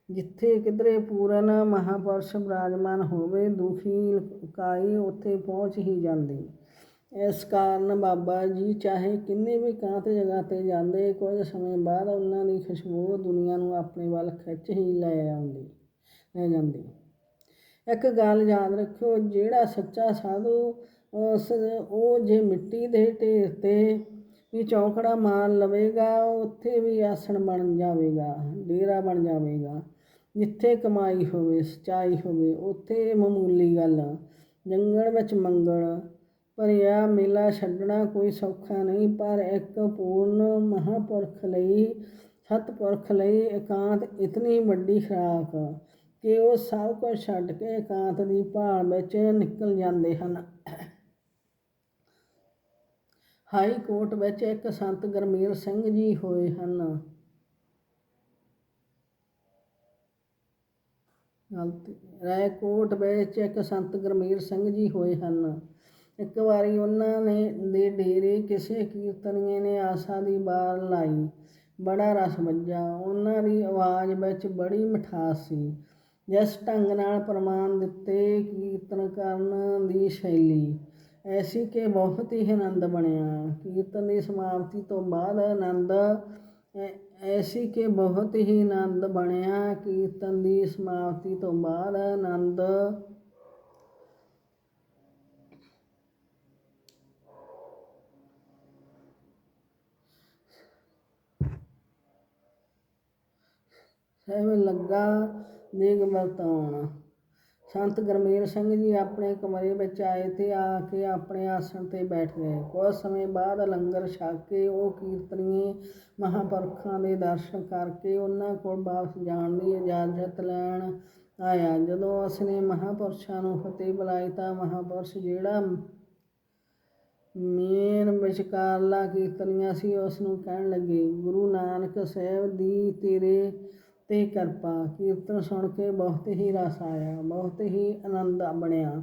ਜਿੱਥੇ ਕਿਧਰੇ ਪੂਰਨ ਮਹਾਪੁਰਸ਼ ਬਿਰਾਜਮਾਨ ਹੋਵੇ, ਦੁਖੀ ਕਾਈ ਉੱਥੇ ਪਹੁੰਚ ਹੀ ਜਾਂਦੀ। ਇਸ ਕਾਰਨ ਬਾਬਾ ਜੀ ਚਾਹੇ ਕਿੰਨੇ ਵੀ ਕਾਂਤ ਜਗ੍ਹਾ ਤੇ ਜਾਂਦੇ, ਕੁਝ ਸਮੇਂ ਬਾਅਦ ਉਹਨਾਂ ਦੀ ਖੁਸ਼ਬੂ ਦੁਨੀਆ ਨੂੰ ਆਪਣੇ ਵੱਲ ਖਿੱਚ ਹੀ ਲੈ ਆਉਂਦੀ, ਲੈ ਜਾਂਦੀ। ਇੱਕ ਗੱਲ ਯਾਦ ਰੱਖਿਓ, ਜਿਹੜਾ ਸੱਚਾ ਸਾਧੂ, ਉਸ ਉਹ ਜੇ ਮਿੱਟੀ ਦੇ ਢੇਰ ਤੇ ਵੀ ਚੌਂਕੜਾ ਮਾਰ ਲਵੇਗਾ, ਉੱਥੇ ਵੀ ਆਸਣ ਬਣ ਜਾਵੇਗਾ, ਡੇਰਾ ਬਣ ਜਾਵੇਗਾ। ਜਿੱਥੇ ਕਮਾਈ ਹੋਵੇ, ਸਚਾਈ ਹੋਵੇ, ਉੱਥੇ ਮਾਮੂਲੀ ਗੱਲ। ਜੰਗਲ ਵਿੱਚ ਮੰਗਲ, ਭਰਿਆ ਮੇਲਾ ਛੱਡਣਾ ਕੋਈ ਸੌਖਾ ਨਹੀਂ, ਪਰ ਇੱਕ ਪੂਰਨ ਮਹਾਪੁਰਖ ਲਈ, ਸਤਪੁਰਖ ਲਈ ਇਕਾਂਤ ਇਤਨੀ ਵੱਡੀ ਖੁਰਾਕ ਕਿ ਉਹ ਸਭ ਕੁਝ ਛੱਡ ਕੇ ਇਕਾਂਤ ਦੀ ਭਾਲ ਵਿੱਚ ਨਿਕਲ ਜਾਂਦੇ ਹਨ। ਹਾਈ ਕੋਰਟ ਵਿੱਚ ਇੱਕ ਸੰਤ ਗਰਮੇਲ ਸਿੰਘ ਜੀ ਹੋਏ ਹਨ। ਗਲਤੀ। ਰਾਏ ਰਾਏਕੋਟ ਵਿੱਚ ਇੱਕ ਸੰਤ ਗਰਮੇਲ ਸਿੰਘ ਜੀ ਹੋਏ ਹਨ। ਇੱਕ ਵਾਰੀ ਉਹਨਾਂ ਨੇ ਦੇ ਡੇਰੇ ਕਿਸੇ ਕੀਰਤਨੀਏ ਨੇ ਆਸਾ ਦੀ ਬਾਰ ਲਾਈ। ਬੜਾ ਰਸ ਵੱਜਾ। ਉਹਨਾਂ ਦੀ ਆਵਾਜ਼ ਵਿੱਚ ਬੜੀ ਮਿਠਾਸ ਸੀ। ਜਿਸ ਢੰਗ ਨਾਲ ਪ੍ਰਮਾਣ ਦਿੱਤੇ ਕੀਰਤਨ ਕਰਨ ਦੀ ਸ਼ੈਲੀ। ਐਸੀ ਕਿ ਬਹੁਤ ਹੀ ਆਨੰਦ ਬਣਿਆ ਕੀਰਤਨ ਦੀ ਸਮਾਪਤੀ ਤੋਂ ਬਾਅਦ ਆਨੰਦ ਐ- ਐਸੀ ਕਿ ਬਹੁਤ ਹੀ ਆਨੰਦ ਬਣਿਆ ਕੀਰਤਨ ਦੀ ਸਮਾਪਤੀ ਤੋਂ ਬਾਅਦ ਆਨੰਦ ਸਹਿਬ ਲੱਗਾ ਨੇਗ ਵਰਤਾਉਣ ਸੰਤ ਗਰਮੇਲ ਸਿੰਘ ਜੀ ਆਪਣੇ ਕਮਰੇ ਵਿੱਚ ਆਏ ਤੇ ਆ ਕੇ ਆਪਣੇ ਆਸਣ ਤੇ ਬੈਠ ਗਏ। ਕੁਝ ਸਮੇਂ ਬਾਅਦ ਲੰਗਰ ਛਕ ਕੇ ਉਹ ਕੀਰਤਨੀਏ ਮਹਾਂਪੁਰਖਾਂ ਦੇ ਦਰਸ਼ਨ ਕਰਕੇ ਉਹਨਾਂ ਕੋਲ ਵਾਪਸ ਜਾਣ ਦੀ ਇਜਾਜ਼ਤ ਲੈਣ ਆਇਆ। ਜਦੋਂ ਉਸਨੇ ਮਹਾਂਪੁਰਸ਼ਾਂ ਨੂੰ ਫਤਿਹ ਬੁਲਾਈ ਤਾਂ ਮਹਾਂਪੁਰਸ਼ ਜਿਹੜਾ ਮੇਨ ਵਿਚਕਾਰਲਾ ਕੀਰਤਨੀਆ ਸੀ ਉਸ ਨੂੰ ਕਹਿਣ ਲੱਗੇ, ਗੁਰੂ ਨਾਨਕ ਸਾਹਿਬ ਦੀ ਤੇਰੇ ਤੇ ਕਿਰਪਾ ਕੀਰਤਨ ਸੁਣ ਕੇ ਬਹੁਤ ਹੀ ਰਸ ਆਇਆ, ਬਹੁਤ ਹੀ ਆਨੰਦ ਬਣਿਆ।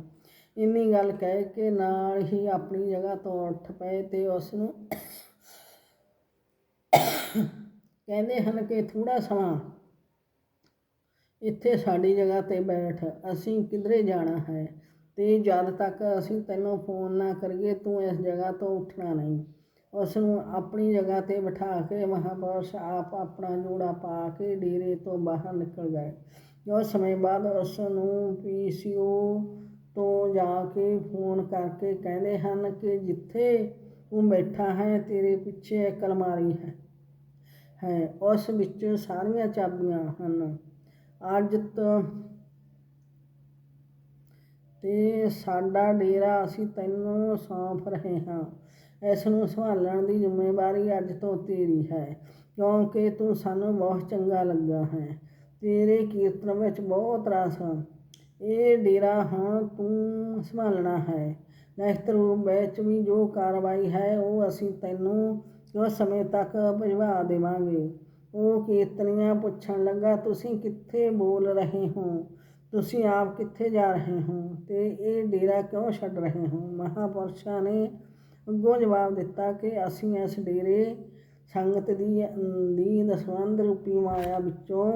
ਇੰਨੀ ਗੱਲ ਕਹਿ ਕੇ ਨਾਲ ਹੀ ਆਪਣੀ ਜਗ੍ਹਾ ਤੋਂ ਉੱਠ ਪਏ ਤੇ ਉਸ ਨੂੰ ਕਹਿੰਦੇ ਹਨ ਕਿ ਥੋੜਾ ਸਮਾਂ ਇੱਥੇ ਸਾਡੀ ਜਗ੍ਹਾ ਤੇ ਬੈਠ, ਅਸੀਂ ਕਿਧਰੇ ਜਾਣਾ ਹੈ? ਤੇ ਜਦ ਤੱਕ ਅਸੀਂ ਤੈਨੂੰ ਫੋਨ ਨਾ ਕਰੀਏ, ਤੂੰ ਇਸ ਜਗ੍ਹਾ ਤੋਂ ਉੱਠਣਾ ਨਹੀਂ। ਉਸ ਨੂੰ ਆਪਣੀ ਜਗ੍ਹਾ ਤੇ ਬਿਠਾ ਕੇ ਮਹਾਂਪੁਰਸ਼ ਆਪ ਆਪਣਾ ਜੋੜਾ ਪਾ ਕੇ ਡੇਰੇ ਤੋਂ ਬਾਹਰ ਨਿਕਲ ਗਏ। ਕੁਝ ਸਮੇਂ ਬਾਅਦ ਉਸ ਨੂੰ ਪੀ ਸੀ ਓ ਤੋਂ ਜਾ ਕੇ ਫੋਨ ਕਰਕੇ ਕਹਿੰਦੇ ਹਨ ਕਿ ਜਿੱਥੇ ਤੂੰ ਬੈਠਾ ਹੈ, ਤੇਰੇ ਪਿੱਛੇ ਇੱਕ ਅਲਮਾਰੀ ਹੈ ਹੈ। ਉਸ ਵਿੱਚ ਸਾਰੀਆਂ ਚਾਬੀਆਂ ਹਨ। ਅੱਜ ਤੋਂ ਤੇ ਸਾਡਾ ਡੇਰਾ ਅਸੀਂ ਤੈਨੂੰ ਸੌਂਪ ਰਹੇ ਹਾਂ। ਇਸ ਨੂੰ ਸੰਭਾਲਣ ਦੀ ਜ਼ਿੰਮੇਵਾਰੀ ਅੱਜ ਤੋਂ ਤੇਰੀ ਹੈ, ਕਿਉਂਕਿ ਤੂੰ ਸਾਨੂੰ ਬਹੁਤ ਚੰਗਾ ਲੱਗਾ ਹੈ। ਤੇਰੇ ਕੀਰਤਨ ਵਿੱਚ ਬਹੁਤ ਰਸ ਹੈ ਇਹ ਡੇਰਾ ਹੁਣ ਤੂੰ ਸੰਭਾਲਣਾ ਹੈ। ਨਹਿਤ ਰੂਪ ਵਿੱਚ ਵੀ ਜੋ ਕਾਰਵਾਈ ਹੈ, ਉਹ ਅਸੀਂ ਤੈਨੂੰ ਕੁਝ ਸਮੇਂ ਤੱਕ ਭਜਵਾ ਦੇਵਾਂਗੇ। ਉਹ ਕੀਰਤਨੀਆਂ ਪੁੱਛਣ ਲੱਗਾ, ਤੁਸੀਂ ਕਿੱਥੇ ਬੋਲ ਰਹੇ ਹੋ? ਤੁਸੀਂ ਆਪ ਕਿੱਥੇ ਜਾ ਰਹੇ ਹੋ? ਤੇ ਇਹ ਡੇਰਾ ਕਿਉਂ ਛੱਡ ਰਹੇ ਹੋ? ਮਹਾਪੁਰਸ਼ਾਂ ਨੇ ਅੱਗੋਂ ਜਵਾਬ ਦਿੱਤਾ ਕਿ ਅਸੀਂ ਇਸ ਡੇਰੇ ਸੰਗਤ ਦੀ ਦੀ ਦਸਵੰਦ ਰੂਪੀ ਮਾਇਆ ਵਿੱਚੋਂ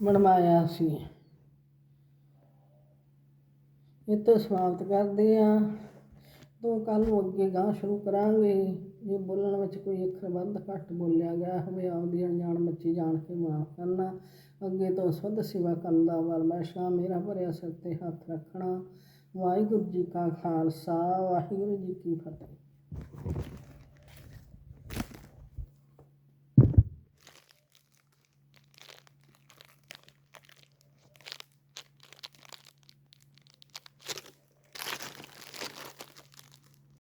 ਬਣਵਾਇਆ ਸੀ। ਇਹ ਤੋਂ ਸਮਾਪਤ ਕਰਦੇ ਹਾਂ। ਤੋਂ ਕੱਲ੍ਹ ਨੂੰ ਅੱਗੇ ਗਾਂ ਸ਼ੁਰੂ ਕਰਾਂਗੇ। ਜੇ ਬੋਲਣ ਵਿੱਚ ਕੋਈ ਅੱਖਰ ਵੱਧ ਘੱਟ ਬੋਲਿਆ ਗਿਆ ਹੋਵੇ, ਆਪਦੀ ਅਣਜਾਣ ਮੱਚੀ ਜਾਣ ਕੇ ਮਾਫ ਕਰਨਾ। ਅੱਗੇ ਤੋਂ ਸੁੱਧ ਸੇਵਾ ਕਰਨ ਦਾ ਵਰਮੈਸ਼ਾ ਮੇਰਾ ਭਰਿਆ ਸਿਰ ਤੇ ਹੱਥ ਰੱਖਣਾ। ਵਾਹਿਗੁਰੂ ਜੀ ਕਾ ਖਾਲਸਾ, ਵਾਹਿਗੁਰੂ ਜੀ ਕੀ ਫਤਿਹ।